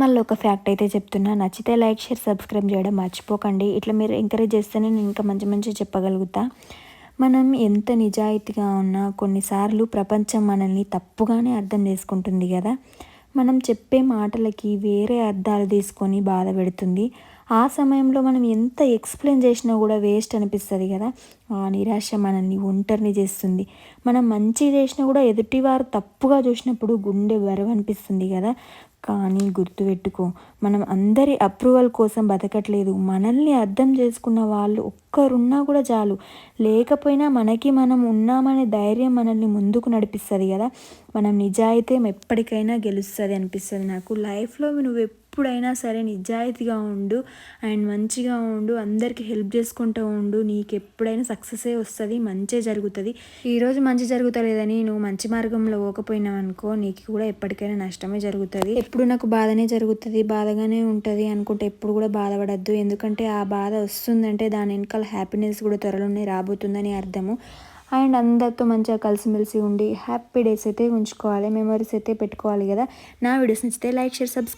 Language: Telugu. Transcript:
మళ్ళీ ఒక ఫ్యాక్ట్ అయితే చెప్తున్నా. నచ్చితే లైక్ షేర్ సబ్స్క్రైబ్ చేయడం మర్చిపోకండి. ఇట్లా మీరు ఎంకరేజ్ చేస్తేనే నేను ఇంకా మంచి మంచి చెప్పగలుగుతా. మనం ఎంత నిజాయితీగా ఉన్నా కొన్నిసార్లు ప్రపంచం మనల్ని తప్పుగానే అర్థం చేసుకుంటుంది కదా. మనం చెప్పే మాటలకి వేరే అర్థాలు తీసుకొని బాధ పెడుతుంది. ఆ సమయంలో మనం ఎంత ఎక్స్ప్లెయిన్ చేసినా కూడా వేస్ట్ అనిపిస్తుంది కదా. ఆ నిరాశ మనల్ని ఒంటరిని చేస్తుంది. మనం మంచి చేసినా కూడా ఎదుటివారు తప్పుగా చూసినప్పుడు గుండె బరువు అనిపిస్తుంది కదా. కానీ గుర్తుపెట్టుకో మనం అందరి అప్రూవల్ కోసం బతకట్లేదు. మనల్ని అర్థం చేసుకున్న వాళ్ళు ఒక్కరున్నా కూడా చాలు. లేకపోయినా మనకి మనం ఉన్నామనే ధైర్యం మనల్ని ముందుకు నడిపిస్తుంది కదా. మనం నిజాయితీ ఎప్పటికైనా గెలుస్తుంది అనిపిస్తుంది నాకు. లైఫ్లో నువ్వు ఎప్పుడైనా సరే నిజాయితీగా ఉండు అండ్ మంచిగా ఉండు అందరికీ హెల్ప్ చేసుకుంటూ ఉండు. నీకు ఎప్పుడైనా సక్సెసే వస్తుంది మంచే జరుగుతుంది. ఈరోజు మంచి జరుగుతలేదని నువ్వు మంచి మార్గంలో పోకపోయినావు అనుకో నీకు కూడా ఎప్పటికైనా నష్టమే జరుగుతుంది. ఎప్పుడు నాకు బాధనే జరుగుతుంది బాధగానే ఉంటుంది అనుకుంటే ఎప్పుడు కూడా బాధపడద్దు. ఎందుకంటే ఆ బాధ వస్తుందంటే దాని వెనకాల హ్యాపీనెస్ కూడా త్వరలోనే రాబోతుందని అర్థము. అండ్ అందరితో మంచిగా కలిసిమెలిసి ఉండి హ్యాపీ డేస్ అయితే ఉంచుకోవాలి మెమరీస్ అయితే పెట్టుకోవాలి కదా. నా వీడియోస్ నచ్చితే లైక్ షేర్ సబ్స్క్రైబ్